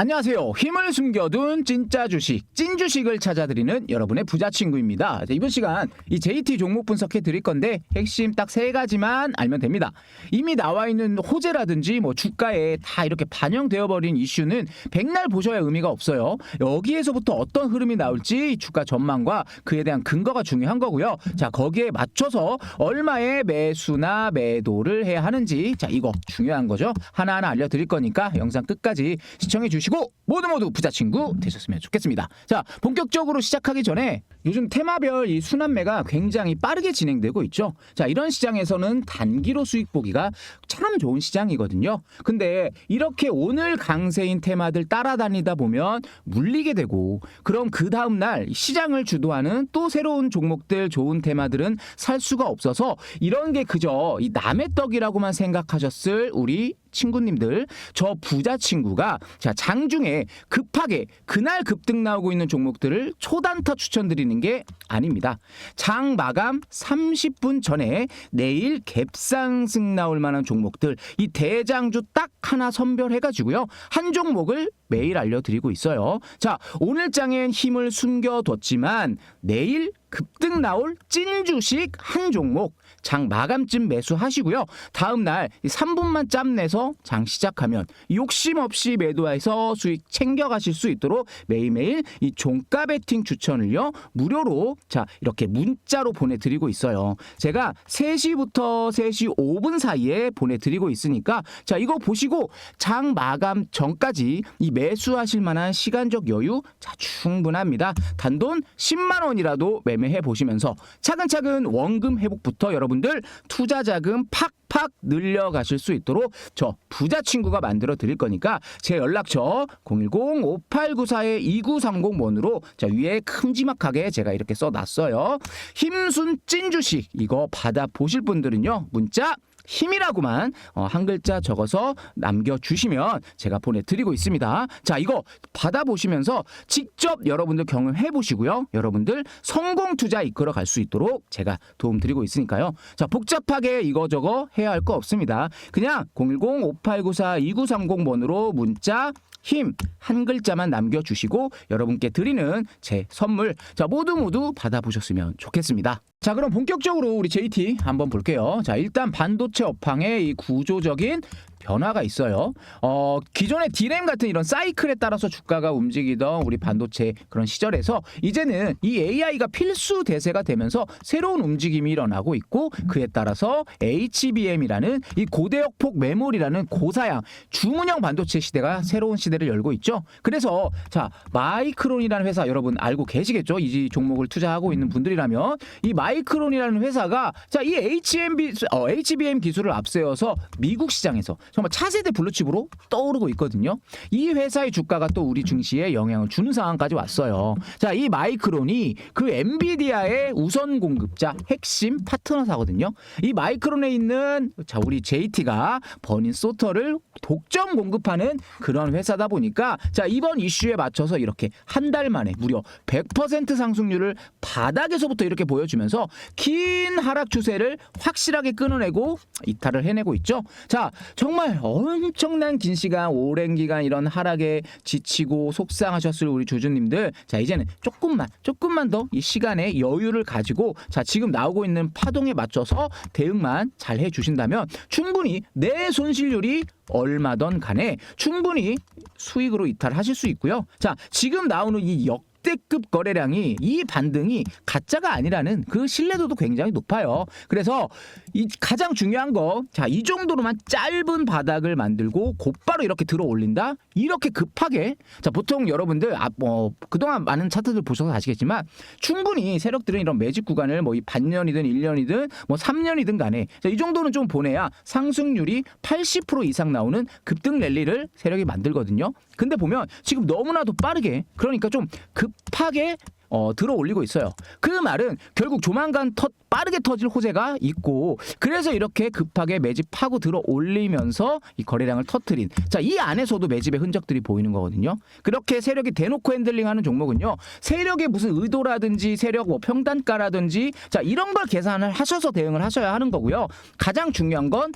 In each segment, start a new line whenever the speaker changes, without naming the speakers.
안녕하세요. 힘을 숨겨둔 진짜 주식, 찐 주식을 찾아드리는 여러분의 부자 친구입니다. 자, 이번 시간 이 JT 종목 분석해 드릴 건데 핵심 딱 세 가지만 알면 됩니다. 이미 나와 있는 호재라든지 뭐 주가에 다 이렇게 반영되어 버린 이슈는 백날 보셔야 의미가 없어요. 여기에서부터 어떤 흐름이 나올지 주가 전망과 그에 대한 근거가 중요한 거고요. 자, 거기에 맞춰서 얼마의 매수나 매도를 해야 하는지 자, 이거 중요한 거죠. 하나하나 알려 드릴 거니까 영상 끝까지 시청해 주시고 모두 모두 부자 친구 되셨으면 좋겠습니다. 자, 본격적으로 시작하기 전에 요즘 테마별 이 순환매가 굉장히 빠르게 진행되고 있죠. 자, 이런 시장에서는 단기로 수익 보기가 참 좋은 시장이거든요. 근데 이렇게 오늘 강세인 테마들 따라다니다 보면 물리게 되고 그럼 그 다음 날 시장을 주도하는 또 새로운 종목들 좋은 테마들은 살 수가 없어서 이런 게 그저 이 남의 떡이라고만 생각하셨을 우리 친구님들 저 부자 친구가 자 장중에 급하게 그날 급등 나오고 있는 종목들을 초단타 추천드리는 게 아닙니다. 장 마감 30분 전에 내일 갭상승 나올 만한 종목들 이 대장주 딱 하나 선별해 가지고요. 한 종목을 매일 알려드리고 있어요. 자 오늘 장엔 힘을 숨겨뒀지만 내일 급등 나올 찐 주식 한 종목 장 마감쯤 매수하시고요. 다음 날 3분만 짬 내서 장 시작하면 욕심 없이 매도해서 수익 챙겨 가실 수 있도록 매일매일 이 종가 베팅 추천을요. 무료로 자, 이렇게 문자로 보내 드리고 있어요. 제가 3시부터 3시 5분 사이에 보내 드리고 있으니까 자, 이거 보시고 장 마감 전까지 이 매수하실 만한 시간적 여유 자, 충분합니다. 단돈 10만 원이라도 매매 해 보시면서 차근차근 원금 회복부터 여러분들 투자 자금 팍팍 늘려 가실 수 있도록 저 부자 친구가 만들어 드릴 거니까 제 연락처 010-5894-2930번으로 자 위에 큼지막하게 제가 이렇게 써 놨어요. 힘순 찐 주식 이거 받아 보실 분들은요. 문자 힘이라고만 어, 한 글자 적어서 남겨주시면 제가 보내드리고 있습니다. 자, 이거 받아보시면서 직접 여러분들 경험해 보시고요. 여러분들 성공 투자 이끌어 갈 수 있도록 제가 도움 드리고 있으니까요. 자, 복잡하게 이거저거 해야 할 거 없습니다. 그냥 010-5894-2930번으로 문자 힘 한 글자만 남겨주시고 여러분께 드리는 제 선물 자 모두 모두 받아보셨으면 좋겠습니다. 자 그럼 본격적으로 우리 JT 한번 볼게요. 자 일단 반도체 업황의 이 구조적인 변화가 있어요. 어, 기존의 디램 같은 이런 사이클에 따라서 주가가 움직이던 우리 반도체 그런 시절에서 이제는 이 AI가 필수 대세가 되면서 새로운 움직임이 일어나고 있고 그에 따라서 HBM이라는 이 고대역폭 메모리라는 고사양 주문형 반도체 시대가 새로운 시대를 열고 있죠. 그래서 자 마이크론이라는 회사 여러분 알고 계시겠죠? 이 종목을 투자하고 있는 분들이라면 이 마이크론이라는 회사가 자 이 HMB 어, HBM 기술을 앞세워서 미국 시장에서 정말 차세대 블루칩으로 떠오르고 있거든요. 이 회사의 주가가 또 우리 증시에 영향을 주는 상황까지 왔어요. 자, 이 마이크론이 그 엔비디아의 우선 공급자 핵심 파트너사거든요. 이 마이크론에 있는 자, 우리 JT가 버닌 소터를 독점 공급하는 그런 회사다 보니까 자, 이번 이슈에 맞춰서 이렇게 한 달 만에 무려 100% 상승률을 바닥에서부터 이렇게 보여주면서 긴 하락 추세를 확실하게 끊어내고 이탈을 해내고 있죠. 자, 정말 엄청난 긴 시간, 오랜 기간 이런 하락에 지치고 속상하셨을 우리 주주님들, 자 이제는 조금만, 조금만 더 이 시간에 여유를 가지고 자 지금 나오고 있는 파동에 맞춰서 대응만 잘 해주신다면 충분히 내 손실률이 얼마던 간에 충분히 수익으로 이탈하실 수 있고요. 자 지금 나오는 이 역. 대급 거래량이 이 반등이 가짜가 아니라는 그 신뢰도도 굉장히 높아요. 그래서 이 가장 중요한 거, 자, 이 정도로만 짧은 바닥을 만들고 곧바로 이렇게 들어 올린다? 이렇게 급하게. 자, 보통 여러분들, 아, 뭐, 그동안 많은 차트들 보셔서 아시겠지만 충분히 세력들은 이런 매집 구간을 뭐 이 반년이든 1년이든 뭐 3년이든 간에 자, 이 정도는 좀 보내야 상승률이 80% 이상 나오는 급등 랠리를 세력이 만들거든요. 근데 보면 지금 너무나도 빠르게 그러니까 좀 급하게 어, 들어 올리고 있어요. 그 말은 결국 조만간 터, 빠르게 터질 호재가 있고 그래서 이렇게 급하게 매집하고 들어 올리면서 이 거래량을 터트린 자, 이 안에서도 매집의 흔적들이 보이는 거거든요. 그렇게 세력이 대놓고 핸들링하는 종목은요. 세력의 무슨 의도라든지 세력 뭐 평단가라든지 자, 이런 걸 계산을 하셔서 대응을 하셔야 하는 거고요. 가장 중요한 건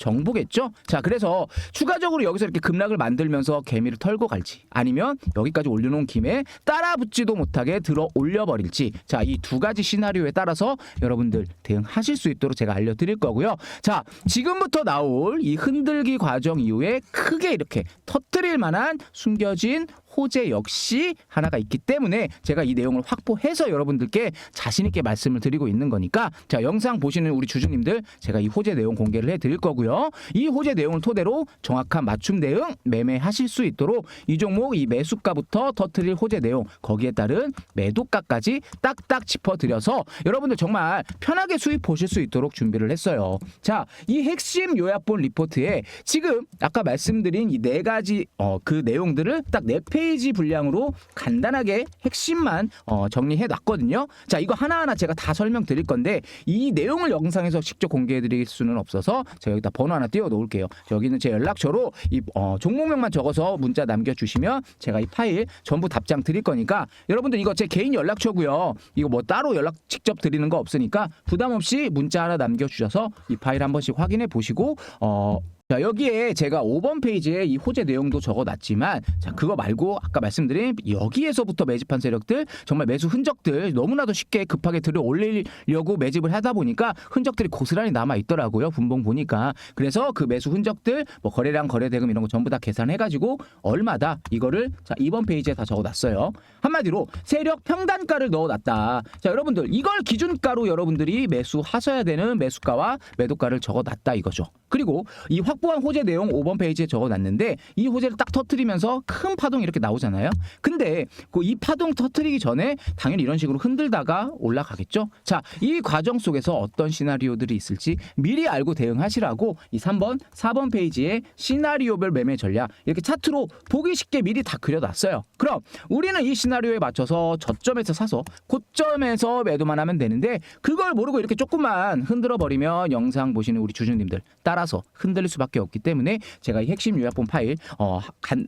정보겠죠. 자, 그래서 추가적으로 여기서 이렇게 급락을 만들면서 개미를 털고 갈지 아니면 여기까지 올려놓은 김에 따라 붙지도 못하게 들어 올려버릴지 자, 이 두 가지 시나리오에 따라서 여러분들 대응하실 수 있도록 제가 알려드릴 거고요. 자, 지금부터 나올 이 흔들기 과정 이후에 크게 이렇게 터뜨릴 만한 숨겨진 호재 역시 하나가 있기 때문에 제가 이 내용을 확보해서 여러분들께 자신 있게 말씀을 드리고 있는 거니까 자 영상 보시는 우리 주주님들 제가 이 호재 내용 공개를 해드릴 거고요. 이 호재 내용을 토대로 정확한 맞춤 대응 매매하실 수 있도록 이 종목 이 매수가부터 터트릴 호재 내용 거기에 따른 매도가까지 딱딱 짚어드려서 여러분들 정말 편하게 수익 보실 수 있도록 준비를 했어요. 자 이 핵심 요약본 리포트에 지금 아까 말씀드린 이 네 가지 어, 그 내용들을 딱 네 페이지 분량으로 간단하게 핵심만 어, 정리해 놨거든요. 자, 이거 하나하나 제가 다 설명드릴 건데 이 내용을 영상에서 직접 공개해 드릴 수는 없어서 제가 여기다 번호 하나 띄워 놓을게요. 여기는 제 연락처로 이 어, 종목명만 적어서 문자 남겨 주시면 제가 이 파일 전부 답장 드릴 거니까 여러분들 이거 제 개인 연락처고요. 이거 뭐 따로 연락 직접 드리는 거 없으니까 부담 없이 문자 하나 남겨 주셔서 이 파일 한 번씩 확인해 보시고 어 자 여기에 제가 5번 페이지에 이 호재 내용도 적어놨지만 자 그거 말고 아까 말씀드린 여기에서부터 매집한 세력들 정말 매수 흔적들 너무나도 쉽게 급하게 들어 올리려고 매집을 하다 보니까 흔적들이 고스란히 남아 있더라고요 분봉 보니까. 그래서 그 매수 흔적들 뭐 거래량 거래대금 이런 거 전부 다 계산해가지고 얼마다 이거를 자 2번 페이지에 다 적어놨어요. 한마디로 세력 평단가를 넣어놨다. 자 여러분들 이걸 기준가로 여러분들이 매수하셔야 되는 매수가와 매도가를 적어놨다 이거죠. 그리고 이확 보한 호재 내용 5번 페이지에 적어놨는데 이 호재를 딱 터트리면서 큰 파동이 이렇게 나오잖아요. 근데 그 이 파동 터트리기 전에 당연히 이런 식으로 흔들다가 올라가겠죠. 자, 이 과정 속에서 어떤 시나리오들이 있을지 미리 알고 대응하시라고 이 3번, 4번 페이지에 시나리오별 매매 전략 이렇게 차트로 보기 쉽게 미리 다 그려놨어요. 그럼 우리는 이 시나리오에 맞춰서 저점에서 사서 고점에서 매도만 하면 되는데 그걸 모르고 이렇게 조금만 흔들어 버리면 영상 보시는 우리 주주님들 따라서 흔들릴 수밖에 없기 때문에 제가 이 핵심 요약본 파일 어, 간,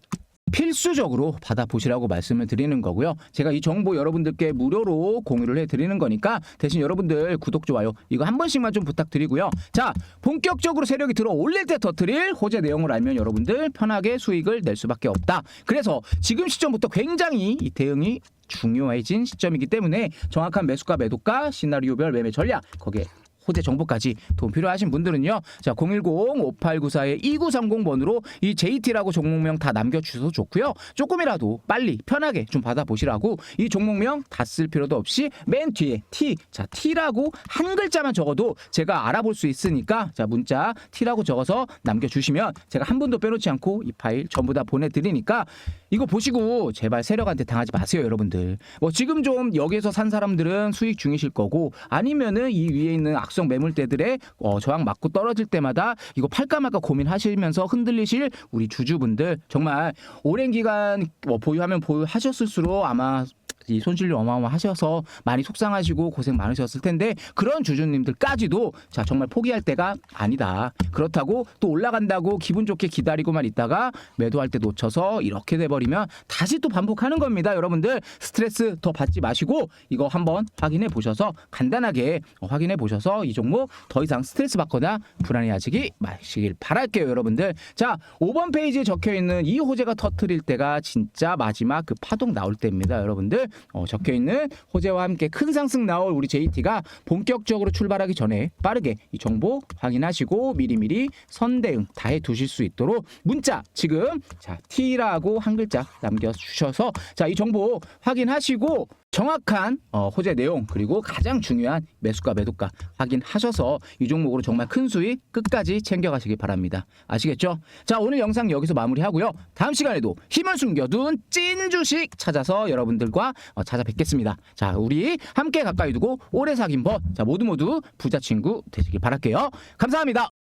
필수적으로 받아보시라고 말씀을 드리는 거고요. 제가 이 정보 여러분들께 무료로 공유를 해드리는 거니까 대신 여러분들 구독, 좋아요 이거 한 번씩만 좀 부탁드리고요. 자, 본격적으로 세력이 들어 올릴 때 터트릴 호재 내용을 알면 여러분들 편하게 수익을 낼 수밖에 없다. 그래서 지금 시점부터 굉장히 이 대응이 중요해진 시점이기 때문에 정확한 매수가, 매도가, 시나리오별 매매 전략 거기에 호재 정보까지 도움 필요하신 분들은요. 자, 010-5894-2930번으로 이 JT라고 종목명 다 남겨주셔도 좋고요. 조금이라도 빨리 편하게 좀 받아보시라고 이 종목명 다 쓸 필요도 없이 맨 뒤에 T, 자 T라고 한 글자만 적어도 제가 알아볼 수 있으니까 자 문자 T라고 적어서 남겨주시면 제가 한 분도 빼놓지 않고 이 파일 전부 다 보내드리니까 이거 보시고 제발 세력한테 당하지 마세요 여러분들. 뭐 지금 좀 여기에서 산 사람들은 수익 중이실 거고 아니면은 이 위에 있는 악성 매물대들의 어, 저항 맞고 떨어질 때마다 이거 팔까 말까 고민하시면서 흔들리실 우리 주주분들 정말 오랜 기간 뭐 보유하면 보유하셨을수록 아마 이 손실이 어마어마하셔서 많이 속상하시고 고생 많으셨을 텐데 그런 주주님들까지도 자 정말 포기할 때가 아니다. 그렇다고 또 올라간다고 기분 좋게 기다리고만 있다가 매도할 때 놓쳐서 이렇게 돼버리면 다시 또 반복하는 겁니다. 여러분들 스트레스 더 받지 마시고 이거 한번 확인해 보셔서 간단하게 확인해 보셔서 이 종목 더 이상 스트레스 받거나 불안해하시기 마시길 바랄게요, 여러분들. 자 5번 페이지에 적혀 있는 이 호재가 터트릴 때가 진짜 마지막 그 파동 나올 때입니다, 여러분들. 어, 적혀 있는 호재와 함께 큰 상승 나올 우리 JT가 본격적으로 출발하기 전에 빠르게 이 정보 확인하시고 미리미리 선대응 다해 두실 수 있도록 문자 지금 자 T라고 한 글자 남겨 주셔서 자 이 정보 확인하시고 정확한 어, 호재 내용 그리고 가장 중요한 매수가 매도가 확인하셔서 이 종목으로 정말 큰 수익 끝까지 챙겨가시기 바랍니다. 아시겠죠? 자 오늘 영상 여기서 마무리하고요. 다음 시간에도 힘을 숨겨둔 찐 주식 찾아서 여러분들과 어, 찾아뵙겠습니다. 자 우리 함께 가까이 두고 오래 사귄 법. 자 모두 모두 부자 친구 되시길 바랄게요. 감사합니다.